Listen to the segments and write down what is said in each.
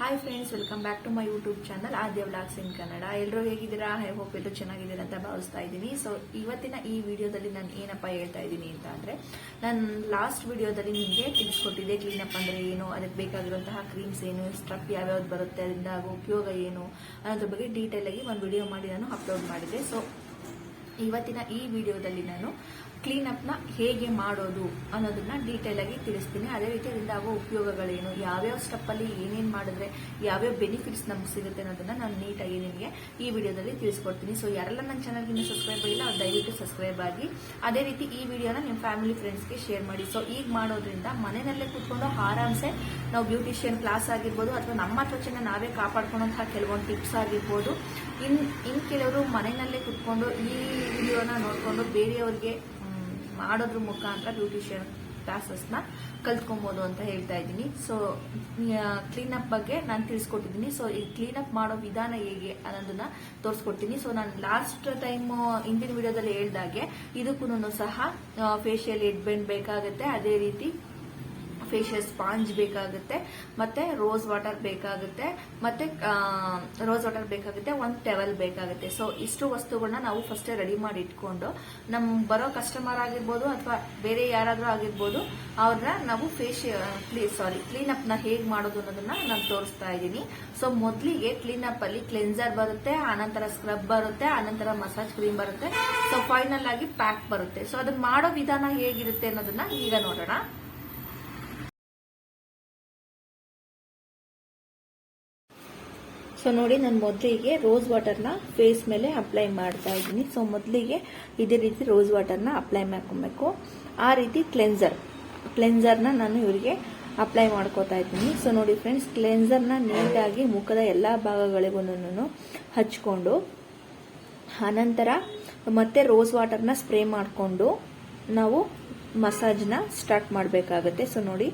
Hi friends welcome back to my YouTube channel Aadya vlogs in Kannada ಎಲ್ಲರೂ ಹೇಗಿದ್ದೀರಾ? I hope ಎಲ್ಲರೂ ಚೆನ್ನಾಗಿದ್ದೀರಾ ಅಂತ ಭಾವಿಸ್ತಾ ಇದ್ದೀನಿ. ಸೊ ಇವತ್ತಿನ ಈ ವಿಡಿಯೋದಲ್ಲಿ ನಾನು ಏನಪ್ಪ ಹೇಳ್ತಾ ಇದ್ದೀನಿ ಅಂತ ಅಂದರೆ, ನಾನು ಲಾಸ್ಟ್ ವಿಡಿಯೋದಲ್ಲಿ ನಿಮಗೆ ತಿಳಿಸ್ಕೊಟ್ಟಿದ್ದೆ ಕ್ಲೀನಪ್ ಅಂದರೆ ಏನು, ಅದಕ್ಕೆ ಬೇಕಾಗಿರುವಂತಹ ಕ್ರೀಮ್ಸ್ ಏನು ಸ್ಟ್ರಪ್ ಯಾವ್ಯಾವ್ದು ಬರುತ್ತೆ, ಅದರಿಂದ ಆಗೋ ಉಪಯೋಗ ಏನು ಅನ್ನೋದ್ರ ಬಗ್ಗೆ ಡೀಟೇಲಾಗಿ ಒಂದು ವಿಡಿಯೋ ಮಾಡಿ ನಾನು ಅಪ್ಲೋಡ್ ಮಾಡಿದೆ ಸೊ ಇವತ್ತಿನ ಈ ವಿಡಿಯೋದಲ್ಲಿ ನಾನು ಕ್ಲೀನಪ್ನ ಹೇಗೆ ಮಾಡೋದು ಅನ್ನೋದನ್ನ ಡೀಟೇಲ್ ಆಗಿ ತಿಳಿಸ್ತೀನಿ. ಅದೇ ರೀತಿ ಅದರಿಂದ ಆಗೋ ಉಪಯೋಗಗಳೇನು? ಯಾವ್ಯಾವ ಸ್ಟೆಪ್ಪಲ್ಲಿ ಏನೇನು ಮಾಡಿದ್ರೆ ಯಾವ್ಯಾವ ಬೆನಿಫಿಟ್ಸ್ ನಮ್ಗೆ ಸಿಗುತ್ತೆ ಅನ್ನೋದನ್ನ ನಾನು ನೀಟಾಗಿ ನಿಮಗೆ ಈ ವಿಡಿಯೋದಲ್ಲಿ ತಿಳಿಸ್ಕೊಡ್ತೀನಿ. ಸೊ ಯಾರೆಲ್ಲ ನನ್ನ ಚಾನಲ್ಗೆ ಇನ್ನೂ ಸಬ್ಸ್ಕ್ರೈಬ್ ಆಗಿಲ್ಲ ಅವ್ರು ದಯವಿಟ್ಟು ಸಬ್ಸ್ಕ್ರೈಬ್ ಆಗಿ. ಅದೇ ರೀತಿ ಈ ವಿಡಿಯೋನ ನಿಮ್ಮ ಫ್ಯಾಮಿಲಿ ಫ್ರೆಂಡ್ಸ್ಗೆ ಶೇರ್ ಮಾಡಿ. ಸೊ ಈಗ ಮಾಡೋದ್ರಿಂದ ಮನೆಯಲ್ಲೇ ಕೂತ್ಕೊಂಡು ಆರಾಮ್ಸೆ ನಾವು ಬ್ಯೂಟಿಷಿಯನ್ ಕ್ಲಾಸ್ ಆಗಿರ್ಬೋದು ಅಥವಾ ನಮ್ಮ ತ್ವಚೆನ ನಾವೇ ಕಾಪಾಡ್ಕೊಳ್ಳೋಂತಹ ಕೆಲವೊಂದು ಟಿಪ್ಸ್ ಆಗಿರ್ಬೋದು. ಇನ್ ಇನ್ ಕೆಲವರು ಮನೆಯಲ್ಲೇ ಕುತ್ಕೊಂಡು ಈ ವಿಡಿಯೋನ ನೋಡ್ಕೊಂಡು ಬೇರೆಯವ್ರಿಗೆ ಮಾಡೋದ್ರ ಮುಖಾಂತರ ಬ್ಯೂಟಿಷಿಯನ್ ಕ್ಲಾಸಸ್ನ ಕಲ್ತ್ಕೊಬೋದು ಅಂತ ಹೇಳ್ತಾ ಇದ್ದೀನಿ. ಸೊ ಕ್ಲೀನಪ್ ಬಗ್ಗೆ ನಾನು ತಿಳಿಸ್ಕೊಟ್ಟಿದ್ದೀನಿ. ಸೊ ಈ ಕ್ಲೀನಪ್ ಮಾಡೋ ವಿಧಾನ ಹೇಗೆ ಅನ್ನೋದನ್ನ ತೋರಿಸ್ಕೊಡ್ತೀನಿ. ಸೊ ನಾನು ಲಾಸ್ಟ್ ಟೈಮ್ ಹಿಂದಿನ ವಿಡಿಯೋದಲ್ಲಿ ಹೇಳ್ದಾಗೆ ಇದಕ್ಕೂ ಸಹ ಫೇಶಿಯಲ್ ಎಡ್ಬೆಂಡ್ ಬೇಕಾಗುತ್ತೆ. ಅದೇ ರೀತಿ ಫೇಶಿಯಲ್ ಸ್ಪಾಂಜ್ ಬೇಕಾಗುತ್ತೆ, ಮತ್ತೆ ರೋಸ್ ವಾಟರ್ ಬೇಕಾಗುತ್ತೆ, ಮತ್ತೆ ರೋಸ್ ವಾಟರ್ ಬೇಕಾಗುತ್ತೆ, ಒಂದು ಟೆವಲ್ ಬೇಕಾಗುತ್ತೆ. ಸೊ ಇಷ್ಟು ವಸ್ತುಗಳನ್ನ ನಾವು ಫಸ್ಟ್ ರೆಡಿ ಮಾಡಿ ಇಟ್ಕೊಂಡು, ನಮ್ ಬರೋ ಕಸ್ಟಮರ್ ಆಗಿರ್ಬೋದು ಅಥವಾ ಬೇರೆ ಯಾರಾದ್ರೂ ಆಗಿರ್ಬೋದು, ಅವ್ರನ್ನ ನಾವು ಫೇಶಿಯಲ್ ಸಾರಿ ಕ್ಲೀನ್ ಅಪ್ನ ಹೇಗ್ ಮಾಡೋದು ಅನ್ನೋದನ್ನ ನಾನು ತೋರಿಸ್ತಾ ಇದ್ದೀನಿ. ಸೊ ಮೊದಲಿಗೆ ಅಪ್ ಅಲ್ಲಿ ಕ್ಲೆನ್ಸರ್ ಬರುತ್ತೆ, ಆನಂತರ ಸ್ಕ್ರಬ್ ಬರುತ್ತೆ, ಆನಂತರ ಮಸಾಜ್ ಕ್ರೀಮ್ ಬರುತ್ತೆ. ಸೊ ಫೈನಲ್ ಆಗಿ ಪ್ಯಾಕ್ ಬರುತ್ತೆ. ಸೊ ಅದನ್ನ ಮಾಡೋ ವಿಧಾನ ಹೇಗಿರುತ್ತೆ ಅನ್ನೋದನ್ನ ಈಗ ನೋಡೋಣ. ಸೊ ನೋಡಿ ನಾನು ಮೊದಲಿಗೆ ರೋಸ್ ವಾಟರ್ನ ಫೇಸ್ ಮೇಲೆ ಅಪ್ಲೈ ಮಾಡ್ತಾ ಇದ್ದೀನಿ. ಸೊ ಮೊದಲಿಗೆ ಇದೇ ರೀತಿ ರೋಸ್ ವಾಟರ್ನ ಅಪ್ಲೈ ಮಾಡ್ಕೊಬೇಕು. ಆ ರೀತಿ ಕ್ಲೆನ್ಸರ್ ಕ್ಲೆನ್ಸರ್ನ ನಾನು ಇವರಿಗೆ ಅಪ್ಲೈ ಮಾಡ್ಕೋತಾ ಇದ್ದೀನಿ. ಸೊ ನೋಡಿ ಫ್ರೆಂಡ್ಸ್ ಕ್ಲೆನ್ಸರ್ನ ನೀಟಾಗಿ ಮುಖದ ಎಲ್ಲ ಭಾಗಗಳಿಗೂ ಹಚ್ಕೊಂಡು ಆನಂತರ ಮತ್ತೆ ರೋಸ್ ವಾಟರ್ನ ಸ್ಪ್ರೇ ಮಾಡಿಕೊಂಡು ನಾವು ಮಸಾಜ್ನ ಸ್ಟಾರ್ಟ್ ಮಾಡಬೇಕಾಗತ್ತೆ. ಸೊ ನೋಡಿ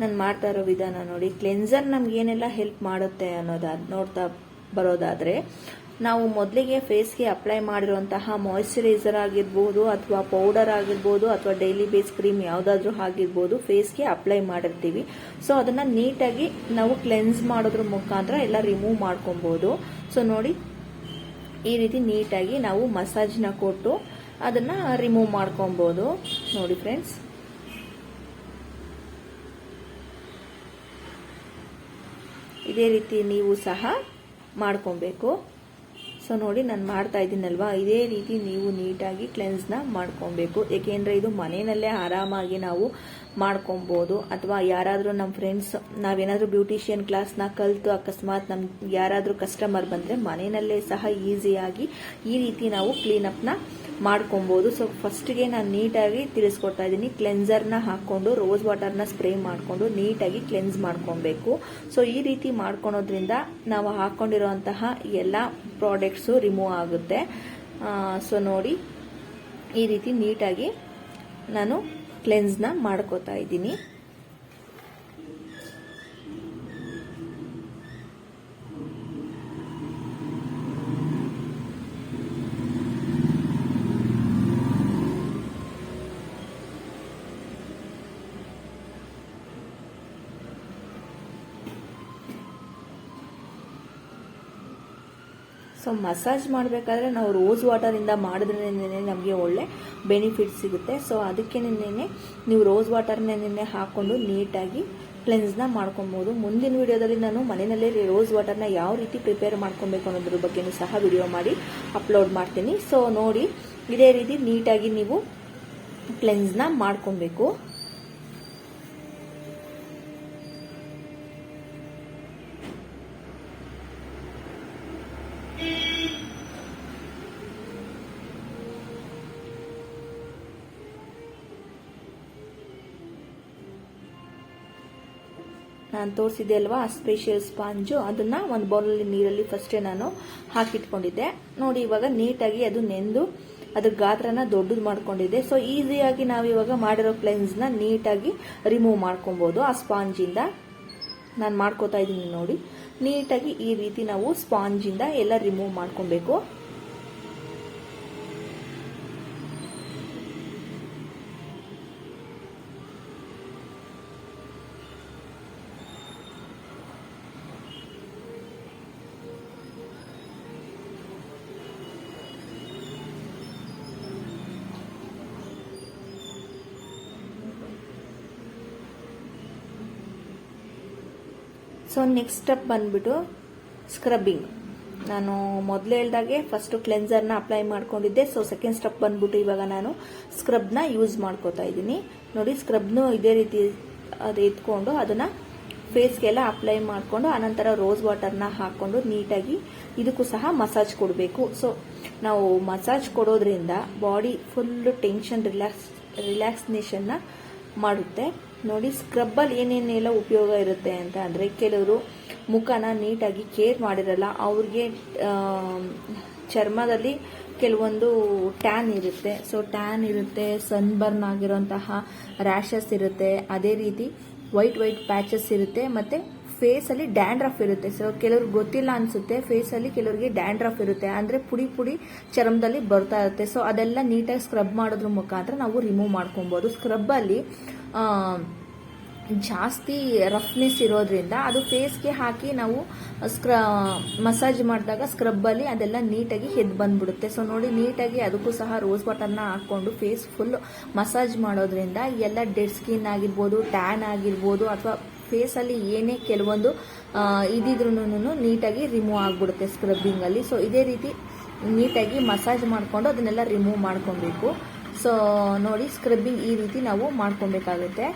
ನಾನು ಮಾಡ್ತಾ ಇರೋ ವಿಧಾನ ನೋಡಿ ಕ್ಲೆನ್ಸರ್ ನಮ್ಗೆ ಏನೆಲ್ಲ ಹೆಲ್ಪ್ ಮಾಡುತ್ತೆ ಅನ್ನೋದಾದ ನೋಡ್ತಾ ಬರೋದಾದ್ರೆ, ನಾವು ಮೊದಲಿಗೆ ಫೇಸ್ಗೆ ಅಪ್ಲೈ ಮಾಡಿರುವಂತಹ ಮಾಯಿಶ್ಚರೈಸರ್ ಆಗಿರ್ಬೋದು ಅಥವಾ ಪೌಡರ್ ಆಗಿರ್ಬೋದು ಅಥವಾ ಡೈಲಿ ಬೇಸ್ ಕ್ರೀಮ್ ಯಾವುದಾದ್ರೂ ಆಗಿರ್ಬೋದು ಫೇಸ್ಗೆ ಅಪ್ಲೈ ಮಾಡಿರ್ತೀವಿ. ಸೊ ಅದನ್ನು ನೀಟಾಗಿ ನಾವು ಕ್ಲೆನ್ಸ್ ಮಾಡೋದ್ರ ಮುಖಾಂತರ ಎಲ್ಲ ರಿಮೂವ್ ಮಾಡ್ಕೊಬೋದು. ಸೊ ನೋಡಿ, ಈ ರೀತಿ ನೀಟಾಗಿ ನಾವು ಮಸಾಜ್ನ ಕೊಟ್ಟು ಅದನ್ನು ರಿಮೂವ್ ಮಾಡ್ಕೊಬೋದು. ನೋಡಿ ಫ್ರೆಂಡ್ಸ್ ಇದೇ ರೀತಿ ನೀವು ಸಹ ಮಾಡ್ಕೊಬೇಕು. ಸೊ ನೋಡಿ ನಾನು ಮಾಡ್ತಾ ಇದ್ದೀನಲ್ವಾ? ಇದೇ ರೀತಿ ನೀವು ನೀಟಾಗಿ ಕ್ಲೆನ್ಸ್ನ ಮಾಡ್ಕೊಬೇಕು. ಏಕೆಂದರೆ ಇದು ಮನೆಯಲ್ಲೇ ಆರಾಮಾಗಿ ನಾವು ಮಾಡ್ಕೊಬೋದು. ಅಥವಾ ಯಾರಾದರೂ ನಮ್ಮ ಫ್ರೆಂಡ್ಸ್ ನಾವೇನಾದರೂ ಬ್ಯೂಟಿಷಿಯನ್ ಕ್ಲಾಸ್ನ ಕಲಿತು ಅಕಸ್ಮಾತ್ ನಮ್ಗೆ ಯಾರಾದರೂ ಕಸ್ಟಮರ್ ಬಂದರೆ ಮನೆಯಲ್ಲೇ ಸಹ ಈಸಿಯಾಗಿ ಈ ರೀತಿ ನಾವು ಕ್ಲೀನಪ್ನ ಮಾಡ್ಕೊಬೋದು. ಸೊ ಫಸ್ಟ್ಗೆ ನಾನು ನೀಟಾಗಿ ತಿಳಿಸ್ಕೊಡ್ತಾ ಇದ್ದೀನಿ. ಕ್ಲೆನ್ಸರ್ನ ಹಾಕ್ಕೊಂಡು ರೋಸ್ ವಾಟರ್ನ ಸ್ಪ್ರೇ ಮಾಡಿಕೊಂಡು ನೀಟಾಗಿ ಕ್ಲೆನ್ಸ್ ಮಾಡ್ಕೊಬೇಕು. ಸೊ ಈ ರೀತಿ ಮಾಡ್ಕೊಳೋದ್ರಿಂದ ನಾವು ಹಾಕ್ಕೊಂಡಿರೋಂತಹ ಎಲ್ಲ ಪ್ರಾಡಕ್ಟ್ಸು ರಿಮೂವ್ ಆಗುತ್ತೆ. ಸೊ ನೋಡಿ, ಈ ರೀತಿ ನೀಟಾಗಿ ನಾನು ಕ್ಲೆನ್ಸ್ನ ಮಾಡ್ಕೋತಾ ಇದ್ದೀನಿ. ಮಸಾಜ್ ಮಾಡಬೇಕಾದ್ರೆ ನಾವು ರೋಸ್ ವಾಟರಿಂದ ಮಾಡಿದ್ರೆ ನಮಗೆ ಒಳ್ಳೆ ಬೆನಿಫಿಟ್ ಸಿಗುತ್ತೆ. ಸೊ ಅದಕ್ಕೆ ನಿನ್ನೆ ನೀವು ರೋಸ್ ವಾಟರ್ನೇ ಹಾಕೊಂಡು ನೀಟಾಗಿ ಕ್ಲೆನ್ಸ್ನ ಮಾಡ್ಕೊಬೋದು. ಮುಂದಿನ ವಿಡಿಯೋದಲ್ಲಿ ನಾನು ಮನೆಯಲ್ಲೇ ರೋಸ್ ವಾಟರ್ನ ಯಾವ ರೀತಿ ಪ್ರಿಪೇರ್ ಮಾಡ್ಕೊಬೇಕು ಅನ್ನೋದ್ರ ಬಗ್ಗೆನೂ ಸಹ ವಿಡಿಯೋ ಮಾಡಿ ಅಪ್ಲೋಡ್ ಮಾಡ್ತೀನಿ. ಸೊ ನೋಡಿ, ಇದೇ ರೀತಿ ನೀಟಾಗಿ ನೀವು ಕ್ಲೆನ್ಸ್ನ ಮಾಡ್ಕೊಬೇಕು. ನಾನು ತೋರಿಸಿದೆ ಅಲ್ವಾ? ಸ್ಪೆಷಲ್ ಸ್ಪಾಂಜು ಅದನ್ನ ಒಂದು ಬೌಲಲ್ಲಿ ನೀರಲ್ಲಿ ಫಸ್ಟೇ ನಾನು ಹಾಕಿಟ್ಕೊಂಡಿದ್ದೆ. ನೋಡಿ, ಇವಾಗ ನೀಟಾಗಿ ಅದು ನೆಂದು ಅದ್ರ ಗಾತ್ರನ ದೊಡ್ಡದು ಮಾಡ್ಕೊಂಡಿದ್ದೆ. ಸೊ ಈಸಿಯಾಗಿ ನಾವು ಇವಾಗ ಮಾಡಿರೋ ಕ್ಲೆನ್ಸ್ನ ನೀಟಾಗಿ ರಿಮೂವ್ ಮಾಡ್ಕೊಬೋದು ಆ ಸ್ಪಾಂಜಿಂದ ನಾನು ಮಾಡ್ಕೋತಾ ಇದ್ದೀನಿ ನೋಡಿ. ನೀಟಾಗಿ ಈ ರೀತಿ ನಾವು ಸ್ಪಾಂಜಿಂದ ಎಲ್ಲ ರಿಮೂವ್ ಮಾಡ್ಕೊಬೇಕು. ಸೊ ನೆಕ್ಸ್ಟ್ ಸ್ಟೆಪ್ ಬಂದ್ಬಿಟ್ಟು ಸ್ಕ್ರಬ್ಬಿಂಗ್ ನಾನು ಮೊದಲು ಹೇಳ್ದಾಗೆ ಫಸ್ಟು ಕ್ಲೆನ್ಸರ್ನ ಅಪ್ಲೈ ಮಾಡ್ಕೊಂಡಿದ್ದೆ. ಸೊ ಸೆಕೆಂಡ್ ಸ್ಟೆಪ್ ಬಂದ್ಬಿಟ್ಟು ಇವಾಗ ನಾನು ಸ್ಕ್ರಬ್ನ ಯೂಸ್ ಮಾಡ್ಕೋತಾ ಇದ್ದೀನಿ. ನೋಡಿ ಸ್ಕ್ರಬ್ನು ಇದೇ ರೀತಿ, ಅದು ಎತ್ಕೊಂಡು ಅದನ್ನು ಫೇಸ್ಗೆಲ್ಲ ಅಪ್ಲೈ ಮಾಡಿಕೊಂಡು, ಆನಂತರ ರೋಸ್ ವಾಟರ್ನ ಹಾಕ್ಕೊಂಡು ನೀಟಾಗಿ ಇದಕ್ಕೂ ಸಹ ಮಸಾಜ್ ಕೊಡಬೇಕು. ಸೊ ನಾವು ಮಸಾಜ್ ಕೊಡೋದ್ರಿಂದ ಬಾಡಿ ಫುಲ್ಲು ಟೆನ್ಷನ್ ರಿಲ್ಯಾಕ್ಸ್ ರಿಲ್ಯಾಕ್ಸ್ನೇಷನ್ನ ಮಾಡುತ್ತೆ. ನೋಡಿ ಸ್ಕ್ರಬ್ಬಲ್ಲಿ ಏನೇನೆಲ್ಲ ಉಪಯೋಗ ಇರುತ್ತೆ ಅಂತ ಅಂದರೆ ಕೆಲವರು ಮುಖನ ನೀಟಾಗಿ ಕೇರ್ ಮಾಡಿರಲ್ಲ, ಅವ್ರಿಗೆ ಚರ್ಮದಲ್ಲಿ ಕೆಲವೊಂದು ಟ್ಯಾನ್ ಇರುತ್ತೆ. ಸೊ ಟ್ಯಾನ್ ಇರುತ್ತೆ ಸನ್ಬರ್ನ್ ಆಗಿರೋಂತಹ ರ್ಯಾಷಸ್ ಇರುತ್ತೆ, ಅದೇ ರೀತಿ ವೈಟ್ ವೈಟ್ ಪ್ಯಾಚಸ್ ಇರುತ್ತೆ, ಮತ್ತು ಫೇಸಲ್ಲಿ ಡ್ಯಾಂಡ್ರಫ್ ಇರುತ್ತೆ. ಸೊ ಕೆಲವ್ರಿಗೆ ಗೊತ್ತಿಲ್ಲ ಅನಿಸುತ್ತೆ ಫೇಸಲ್ಲಿ ಕೆಲವರಿಗೆ ಡ್ಯಾಂಡ್ರಫ್ ಇರುತ್ತೆ. ಅಂದರೆ ಪುಡಿ ಪುಡಿ ಚರ್ಮದಲ್ಲಿ ಬರ್ತಾ ಇರುತ್ತೆ. ಸೊ ಅದೆಲ್ಲ ನೀಟಾಗಿ ಸ್ಕ್ರಬ್ ಮಾಡೋದ್ರ ಮುಖಾಂತರ ನಾವು ರಿಮೂವ್ ಮಾಡ್ಕೊಬೋದು. ಸ್ಕ್ರಬ್ಬಲ್ಲಿ ಜಾಸ್ತಿ ರಫ್ನೆಸ್ ಇರೋದ್ರಿಂದ ಅದು ಫೇಸ್ಗೆ ಹಾಕಿ ನಾವು ಸ್ಕ್ರ ಮಸಾಜ್ ಮಾಡಿದಾಗ ಸ್ಕ್ರಬ್ಬಲ್ಲಿ ಅದೆಲ್ಲ ನೀಟಾಗಿ ಎದ್ದು ಬಂದ್ಬಿಡುತ್ತೆ. ಸೊ ನೋಡಿ ನೀಟಾಗಿ ಅದಕ್ಕೂ ಸಹ ರೋಸ್ ವಾಟರ್ನ ಹಾಕ್ಕೊಂಡು ಫೇಸ್ ಫುಲ್ ಮಸಾಜ್ ಮಾಡೋದ್ರಿಂದ ಎಲ್ಲ ಡೆಡ್ ಸ್ಕಿನ್ ಆಗಿರ್ಬೋದು ಟ್ಯಾನ್ ಆಗಿರ್ಬೋದು, ಅಥವಾ ಫೇಸಲ್ಲಿ ಏನೇ ಕೆಲವೊಂದು ಇದಿದ್ರೂ ನೀಟಾಗಿ ರಿಮೂವ್ ಆಗಿಬಿಡುತ್ತೆ ಸ್ಕ್ರಬ್ಬಿಂಗಲ್ಲಿ ಸೊ ಇದೇ ರೀತಿ ನೀಟಾಗಿ ಮಸಾಜ್ ಮಾಡಿಕೊಂಡು ಅದನ್ನೆಲ್ಲ ರಿಮೂವ್ ಮಾಡ್ಕೊಬೇಕು. ಸೊ ನೋಡಿ ಸ್ಕ್ರಬ್ಬಿಂಗ್ ಈ ರೀತಿ ನಾವು ಮಾಡ್ಕೊಬೇಕಾಗುತ್ತೆ.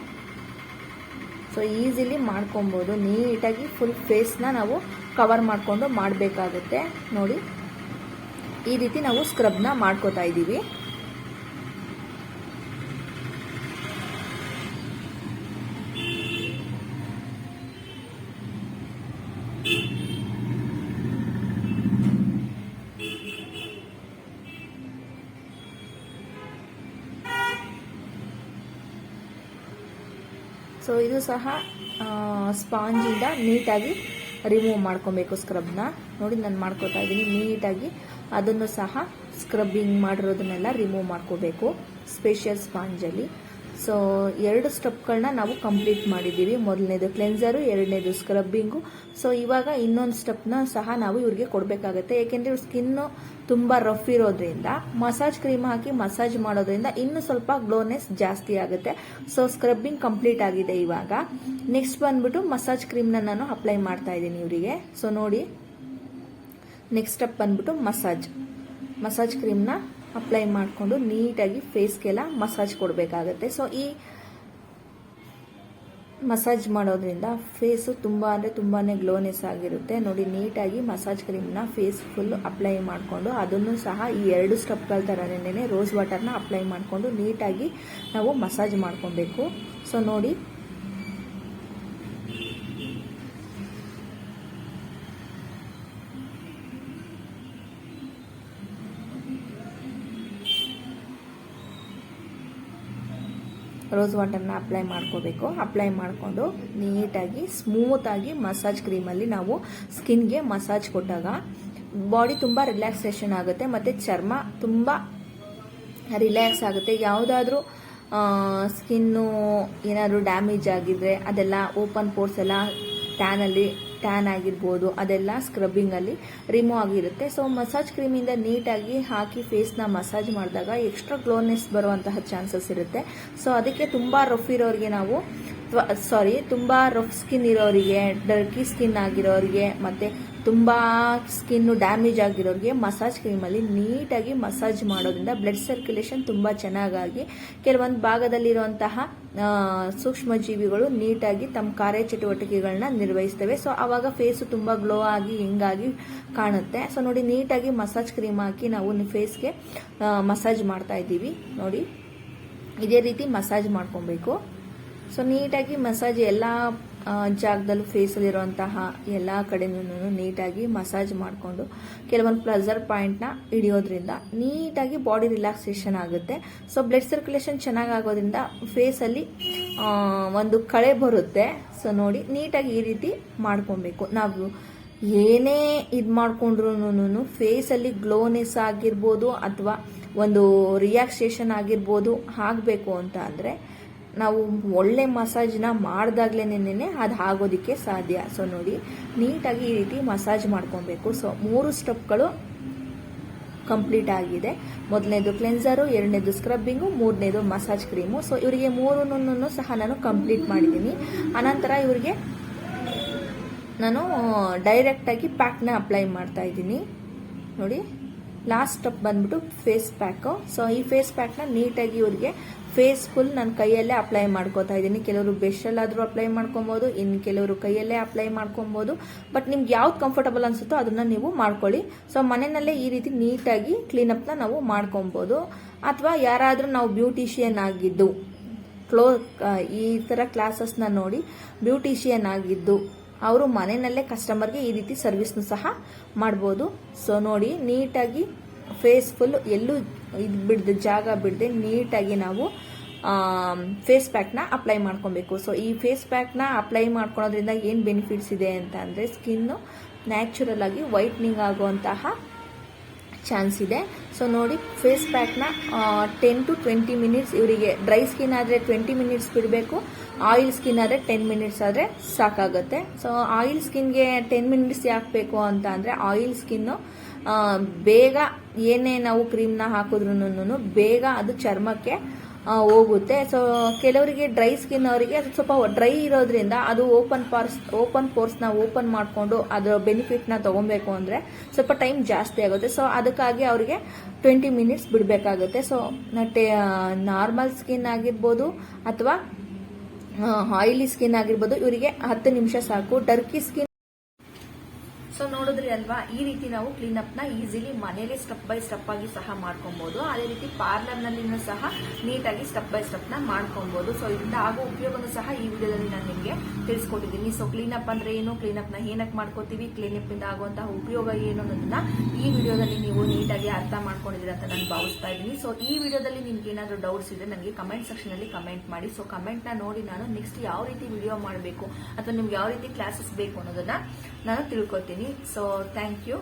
ಸೊ ಈಸಿಲಿ ಮಾಡ್ಕೊಬೋದು. ನೀಟಾಗಿ ಫುಲ್ ಫೇಸ್ನ ನಾವು ಕವರ್ ಮಾಡಿಕೊಂಡು ಮಾಡಬೇಕಾಗುತ್ತೆ. ನೋಡಿ, ಈ ರೀತಿ ನಾವು ಸ್ಕ್ರಬ್ನ ಮಾಡ್ಕೋತಾ ಇದ್ದೀವಿ. ಸೊ ಇದು ಸಹ ಸ್ಪಾಂಜಿಂದ ನೀಟಾಗಿ ರಿಮೂವ್ ಮಾಡ್ಕೊಬೇಕು ಸ್ಕ್ರಬ್ನ ನೋಡಿ, ನಾನು ಮಾಡ್ಕೊತಾ ಇದ್ದೀನಿ ನೀಟಾಗಿ. ಅದನ್ನು ಸಹ ಸ್ಕ್ರಬ್ಬಿಂಗ್ ಮಾಡಿರೋದನ್ನೆಲ್ಲ ರಿಮೂವ್ ಮಾಡ್ಕೋಬೇಕು ಸ್ಪೆಷಲ್ ಸ್ಪಾಂಜಲ್ಲಿ ಸೊ ಎರಡು ಸ್ಟೆಪ್ಗಳನ್ನ ನಾವು ಕಂಪ್ಲೀಟ್ ಮಾಡಿದ್ದೀವಿ. ಮೊದಲನೇದು ಕ್ಲೆನ್ಸರು ಎರಡನೇದು ಸ್ಕ್ರಬ್ಬಿಂಗು ಸೊ ಇವಾಗ ಇನ್ನೊಂದು ಸ್ಟೆಪ್ನ ಸಹ ನಾವು ಇವ್ರಿಗೆ ಕೊಡಬೇಕಾಗುತ್ತೆ. ಏಕೆಂದರೆ ಇವ್ರ ಸ್ಕಿನ್ನು ತುಂಬ ರಫ್ ಇರೋದ್ರಿಂದ ಮಸಾಜ್ ಕ್ರೀಮ್ ಹಾಕಿ ಮಸಾಜ್ ಮಾಡೋದ್ರಿಂದ ಇನ್ನೂ ಸ್ವಲ್ಪ ಗ್ಲೋನೆಸ್ ಜಾಸ್ತಿ ಆಗುತ್ತೆ. ಸೊ ಸ್ಕ್ರಬ್ಬಿಂಗ್ ಕಂಪ್ಲೀಟ್ ಆಗಿದೆ ಇವಾಗ. ನೆಕ್ಸ್ಟ್ ಬಂದ್ಬಿಟ್ಟು ಮಸಾಜ್ ಕ್ರೀಮ್ನ ನಾನು ಅಪ್ಲೈ ಮಾಡ್ತಾ ಇದ್ದೀನಿ ಇವರಿಗೆ. ಸೊ ನೋಡಿ. ನೆಕ್ಸ್ಟ್ ಸ್ಟೆಪ್ ಬಂದ್ಬಿಟ್ಟು ಮಸಾಜ್ ಮಸಾಜ್ ಕ್ರೀಮ್ನ ಅಪ್ಲೈ ಮಾಡಿಕೊಂಡು ನೀಟಾಗಿ ಫೇಸ್ಗೆಲ್ಲ ಮಸಾಜ್ ಕೊಡಬೇಕಾಗತ್ತೆ. ಸೊ ಈ ಮಸಾಜ್ ಮಾಡೋದ್ರಿಂದ ಫೇಸು ತುಂಬ ಅಂದರೆ ತುಂಬಾ ಗ್ಲೋನೆಸ್ ಆಗಿರುತ್ತೆ. ನೋಡಿ, ನೀಟಾಗಿ ಮಸಾಜ್ ಕ್ರೀಮ್ನ ಫೇಸ್ ಫುಲ್ ಅಪ್ಲೈ ಮಾಡಿಕೊಂಡು ಅದನ್ನು ಸಹ ಈ ಎರಡು ಸ್ಟೆಪ್ಗಳ ಥರನೇ ರೋಸ್ ವಾಟರ್ನ ಅಪ್ಲೈ ಮಾಡಿಕೊಂಡು ನೀಟಾಗಿ ನಾವು ಮಸಾಜ್ ಮಾಡ್ಕೊಬೇಕು. ಸೊ ನೋಡಿ ರೋಸ್ ವಾಟರ್ನ ಅಪ್ಲೈ ಮಾಡ್ಕೋಬೇಕು. ಅಪ್ಲೈ ಮಾಡಿಕೊಂಡು ನೀಟಾಗಿ ಸ್ಮೂತಾಗಿ ಮಸಾಜ್ ಕ್ರೀಮಲ್ಲಿ ನಾವು ಸ್ಕಿನ್ಗೆ ಮಸಾಜ್ ಕೊಟ್ಟಾಗ ಬಾಡಿ ತುಂಬ ರಿಲ್ಯಾಕ್ಸೇಷನ್ ಆಗುತ್ತೆ ಮತ್ತು ಚರ್ಮ ತುಂಬ ರಿಲ್ಯಾಕ್ಸ್ ಆಗುತ್ತೆ. ಯಾವುದಾದ್ರೂ ಸ್ಕಿನ್ನು ಏನಾದರೂ ಡ್ಯಾಮೇಜ್ ಆಗಿದ್ರೆ ಅದೆಲ್ಲ ಓಪನ್ ಪೋರ್ಸ್ ಎಲ್ಲ ಟ್ಯಾನಲ್ಲಿ ಟ್ಯಾನ್ ಆಗಿರ್ಬೋದು, ಅದೆಲ್ಲ ಸ್ಕ್ರಬ್ಬಿಂಗಲ್ಲಿ ರಿಮೂವ್ ಆಗಿರುತ್ತೆ. ಸೊ ಮಸಾಜ್ ಕ್ರೀಮಿಂದ ನೀಟಾಗಿ ಹಾಕಿ ಫೇಸ್ನ ಮಸಾಜ್ ಮಾಡಿದಾಗ ಎಕ್ಸ್ಟ್ರಾ ಗ್ಲೋನೆಸ್ ಬರುವಂತಹ ಚಾನ್ಸಸ್ ಇರುತ್ತೆ. ಸೊ ಅದಕ್ಕೆ ತುಂಬ ರಫ್ ಇರೋರಿಗೆ ನಾವು ಸಾರಿ ತುಂಬ ರಫ್ ಸ್ಕಿನ್ ಇರೋರಿಗೆ ಡರ್ಕಿ ಸ್ಕಿನ್ ಆಗಿರೋರಿಗೆ ಮತ್ತು ತುಂಬ ಸ್ಕಿನ್ನು ಡ್ಯಾಮೇಜ್ ಆಗಿರೋರಿಗೆ ಮಸಾಜ್ ಕ್ರೀಮಲ್ಲಿ ನೀಟಾಗಿ ಮಸಾಜ್ ಮಾಡೋದ್ರಿಂದ ಬ್ಲಡ್ ಸರ್ಕ್ಯುಲೇಷನ್ ತುಂಬ ಚೆನ್ನಾಗಾಗಿ ಕೆಲವೊಂದು ಭಾಗದಲ್ಲಿರುವಂತಹ ಸೂಕ್ಷ್ಮ ಜೀವಿಗಳು ನೀಟಾಗಿ ತಮ್ಮ ಕಾರ್ಯಚಟುವಟಿಕೆಗಳನ್ನ ನಿರ್ವಹಿಸ್ತವೆ. ಸೊ ಆವಾಗ ಫೇಸು ತುಂಬ ಗ್ಲೋ ಆಗಿ, ಹಿಂಗಾಗಿ ಕಾಣುತ್ತೆ. ಸೊ ನೋಡಿ, ನೀಟಾಗಿ ಮಸಾಜ್ ಕ್ರೀಮ್ ಹಾಕಿ ನಾವು ಫೇಸ್ಗೆ ಮಸಾಜ್ ಮಾಡ್ತಾ ಇದ್ದೀವಿ. ನೋಡಿ, ಇದೇ ರೀತಿ ಮಸಾಜ್ ಮಾಡ್ಕೊಬೇಕು. ಸೊ ನೀಟಾಗಿ ಮಸಾಜ್ ಎಲ್ಲ ಜಾಗದಲ್ಲೂ ಫೇಸಲ್ಲಿರುವಂತಹ ಎಲ್ಲ ಕಡೆನೂ ನೀಟಾಗಿ ಮಸಾಜ್ ಮಾಡಿಕೊಂಡು ಕೆಲವೊಂದು ಪ್ಲಸರ್ ಪಾಯಿಂಟ್ನ ಹಿಡಿಯೋದ್ರಿಂದ ನೀಟಾಗಿ ಬಾಡಿ ರಿಲ್ಯಾಕ್ಸೇಷನ್ ಆಗುತ್ತೆ. ಸೊ ಬ್ಲಡ್ ಸರ್ಕ್ಯುಲೇಷನ್ ಚೆನ್ನಾಗಿ ಆಗೋದ್ರಿಂದ ಫೇಸಲ್ಲಿ ಒಂದು ಕಳೆ ಬರುತ್ತೆ. ಸೊ ನೋಡಿ, ನೀಟಾಗಿ ಈ ರೀತಿ ಮಾಡ್ಕೊಬೇಕು. ನಾವು ಏನೇ ಇದು ಮಾಡಿಕೊಂಡ್ರು ಫೇಸಲ್ಲಿ ಗ್ಲೋನೆಸ್ ಆಗಿರ್ಬೋದು ಅಥವಾ ಒಂದು ರಿಯಾಕ್ಸೇಷನ್ ಆಗಿರ್ಬೋದು ಆಗಬೇಕು ಅಂತ ಅಂದರೆ ನಾವು ಒಳ್ಳೆ ಮಸಾಜ್ನ ಮಾಡಿದಾಗ್ಲೇನೆ ಅದು ಆಗೋದಕ್ಕೆ ಸಾಧ್ಯ. ಸೊ ನೋಡಿ, ನೀಟಾಗಿ ಈ ರೀತಿ ಮಸಾಜ್ ಮಾಡ್ಕೊಬೇಕು. ಸೊ ಮೂರು ಸ್ಟೆಪ್ಗಳು ಕಂಪ್ಲೀಟ್ ಆಗಿದೆ. ಮೊದಲನೇದು ಕ್ಲೆನ್ಸರು ಎರಡನೇದು ಸ್ಕ್ರಬ್ಬಿಂಗು ಮೂರನೇದು ಮಸಾಜ್ ಕ್ರೀಮು ಸೊ ಇವರಿಗೆ ಮೂರನ್ನು ಸಹ ನಾನು ಕಂಪ್ಲೀಟ್ ಮಾಡಿದ್ದೀನಿ. ಅನಂತರ ಇವರಿಗೆ ನಾನು ಡೈರೆಕ್ಟಾಗಿ ಪ್ಯಾಕ್ನ ಅಪ್ಲೈ ಮಾಡ್ತಾ ಇದ್ದೀನಿ. ನೋಡಿ. ಲಾಸ್ಟ್ ಸ್ಟೆಪ್ ಬಂದ್ಬಿಟ್ಟು ಫೇಸ್ ಪ್ಯಾಕು ಸೊ ಈ ಫೇಸ್ ಪ್ಯಾಕ್ನ ನೀಟಾಗಿ ಇವ್ರಿಗೆ ಫೇಸ್ ಫುಲ್ ನನ್ನ ಕೈಯಲ್ಲೇ ಅಪ್ಲೈ ಮಾಡ್ಕೋತಾ ಇದ್ದೀನಿ. ಕೆಲವರು ಬೆಶಲ್ಲಾದರೂ ಅಪ್ಲೈ ಮಾಡ್ಕೊಬೋದು ಇನ್ನು ಕೆಲವರು ಕೈಯಲ್ಲೇ ಅಪ್ಲೈ ಮಾಡ್ಕೊಬೋದು. ಬಟ್ ನಿಮ್ಗೆ ಯಾವ್ದು ಕಂಫರ್ಟಬಲ್ ಅನ್ಸುತ್ತೋ ಅದನ್ನ ನೀವು ಮಾಡ್ಕೊಳ್ಳಿ. ಸೊ ಮನೆಯಲ್ಲೇ ಈ ರೀತಿ ನೀಟಾಗಿ ಕ್ಲೀನಪ್ನ ನಾವು ಮಾಡ್ಕೊಬೋದು. ಅಥವಾ ಯಾರಾದರೂ ನಾವು ಬ್ಯೂಟಿಷಿಯನ್ ಆಗಿದ್ದು ಕ್ಲೋ ಈ ಥರ ಕ್ಲಾಸಸ್ನ ನೋಡಿ ಬ್ಯೂಟಿಷಿಯನ್ ಆಗಿದ್ದು ಅವರು ಮನೆಯಲ್ಲೇ ಕಸ್ಟಮರ್ಗೆ ಈ ರೀತಿ ಸರ್ವಿಸ್ನು ಸಹ ಮಾಡ್ಬೋದು. ಸೊ ನೋಡಿ, ನೀಟಾಗಿ ಫೇಸ್ ಫುಲ್ ಎಲ್ಲೂ ಇದು ಬಿಡದೆ, ಜಾಗ ಬಿಡದೆ ನೀಟಾಗಿ ನಾವು ಫೇಸ್ ಪ್ಯಾಕ್ನ ಅಪ್ಲೈ ಮಾಡ್ಕೊಬೇಕು. ಸೊ ಈ ಫೇಸ್ ಪ್ಯಾಕ್ನ ಅಪ್ಲೈ ಮಾಡ್ಕೊಳೋದ್ರಿಂದ ಏನು ಬೆನಿಫಿಟ್ಸ್ ಇದೆ ಅಂತ ಅಂದರೆ ಸ್ಕಿನ್ನು ನ್ಯಾಚುರಲ್ ಆಗಿ ವೈಟ್ನಿಂಗ್ ಆಗುವಂತಹ ಚಾನ್ಸ್ ಇದೆ. ಸೊ ನೋಡಿ ಫೇಸ್ ಪ್ಯಾಕ್ನ ಟೆನ್ ಟು ಟ್ವೆಂಟಿ ಮಿನಿಟ್ಸ್ ಇವರಿಗೆ ಡ್ರೈ ಸ್ಕಿನ್ ಆದರೆ ಟ್ವೆಂಟಿ ಮಿನಿಟ್ಸ್ ಬಿಡಬೇಕು ಆಯಿಲ್ ಸ್ಕಿನ್ ಆದರೆ ಟೆನ್ ಮಿನಿಟ್ಸ್ ಆದರೆ ಸಾಕಾಗುತ್ತೆ. ಸೊ ಆಯಿಲ್ ಸ್ಕಿನ್ಗೆ ಟೆನ್ ಮಿನಿಟ್ಸ್ ಯಾಕೆ ಬೇಕು ಅಂತ ಅಂದರೆ ಆಯಿಲ್ ಸ್ಕಿನ್ನು ಬೇಗ ಏನೇ ನಾವು ಕ್ರೀಮ್ನ ಹಾಕಿದ್ರು ಬೇಗ ಅದು ಚರ್ಮಕ್ಕೆ ಹೋಗುತ್ತೆ. ಸೊ ಕೆಲವರಿಗೆ ಡ್ರೈ ಸ್ಕಿನ್ ಅವರಿಗೆ ಸ್ವಲ್ಪ ಡ್ರೈ ಇರೋದ್ರಿಂದ ಅದು ಓಪನ್ ಪಾರ್ಸ್ ಓಪನ್ ಪೋರ್ಸ್ನ ಓಪನ್ ಮಾಡಿಕೊಂಡು ಅದರ ಬೆನಿಫಿಟ್ನ ತೊಗೊಬೇಕು ಅಂದರೆ ಸ್ವಲ್ಪ ಟೈಮ್ ಜಾಸ್ತಿ ಆಗುತ್ತೆ. ಸೊ ಅದಕ್ಕಾಗಿ ಅವರಿಗೆ ಟ್ವೆಂಟಿ ಮಿನಿಟ್ಸ್ ಬಿಡಬೇಕಾಗುತ್ತೆ. ಸೊ ನಾರ್ಮಲ್ ಸ್ಕಿನ್ ಆಗಿರ್ಬೋದು ಅಥವಾ ಆಯಿಲಿ ಸ್ಕಿನ್ ಆಗಿರ್ಬೋದು, ಇವರಿಗೆ ಹತ್ತು ನಿಮಿಷ ಸಾಕು. ಟರ್ಕಿ ಸ್ಕಿನ್ ಅಲ್ವಾ? ಈ ರೀತಿ ನಾವು ಕ್ಲೀನಪ್ನ ಈಸಿಲಿ ಮನೇಲಿ ಸ್ಟೆಪ್ ಬೈ ಸ್ಟೆಪ್ ಆಗಿ ಸಹ ಮಾಡ್ಕೊಬಹುದು ಅದೇ ರೀತಿ ಪಾರ್ಲರ್ನಲ್ಲಿ ಸಹ ನೀಟಾಗಿ ಸ್ಟೆಪ್ ಬೈ ಸ್ಟೆಪ್ನ ಮಾಡ್ಕೊಬಹುದು ಸೊ ಇದರಿಂದ ಆಗೋ ಉಪಯೋಗನೂ ಸಹ ಈ ವಿಡಿಯೋದಲ್ಲಿ ನಾನು ನಿಮಗೆ ತಿಳಿಸ್ಕೊಟ್ಟಿದ್ದೀನಿ. ಸೊ ಕ್ಲೀನಪ್ ಅಂದ್ರೆ ಏನು? ಕ್ಲೀನಪ್ನ ಏನಕ್ಕೆ ಮಾಡ್ಕೋತೀವಿ? ಕ್ಲೀನಪ್ ಇಂದ ಆಗುವಂತಹ ಉಪಯೋಗ ಏನು ಅನ್ನೋದನ್ನ ಈ ವಿಡಿಯೋದಲ್ಲಿ ನೀವು ನೀಟಾಗಿ ಅರ್ಥ ಮಾಡ್ಕೊಂಡಿದ್ದೀರಾ ಅಂತ ನಾನು ಭಾವಿಸ್ತಾ ಇದ್ದೀನಿ. ಸೊ ಈ ವಿಡಿಯೋದಲ್ಲಿ ನಿಮ್ಗೆ ಏನಾದರೂ ಡೌಟ್ಸ್ ಇದ್ರೆ ನನಗೆ ಕಮೆಂಟ್ ಸೆಕ್ಷನ್ ಅಲ್ಲಿ ಕಮೆಂಟ್ ಮಾಡಿ. ಸೊ ಕಮೆಂಟ್ನ ನೋಡಿ ನಾನು ನೆಕ್ಸ್ಟ್ ಯಾವ ರೀತಿ ವಿಡಿಯೋ ಮಾಡಬೇಕು ಅಥವಾ ನಿಮ್ಗೆ ಯಾವ ರೀತಿ ಕ್ಲಾಸಸ್ ಬೇಕು ಅನ್ನೋದನ್ನ ನಾನು ತಿಳ್ಕೊತೀನಿ. So thank you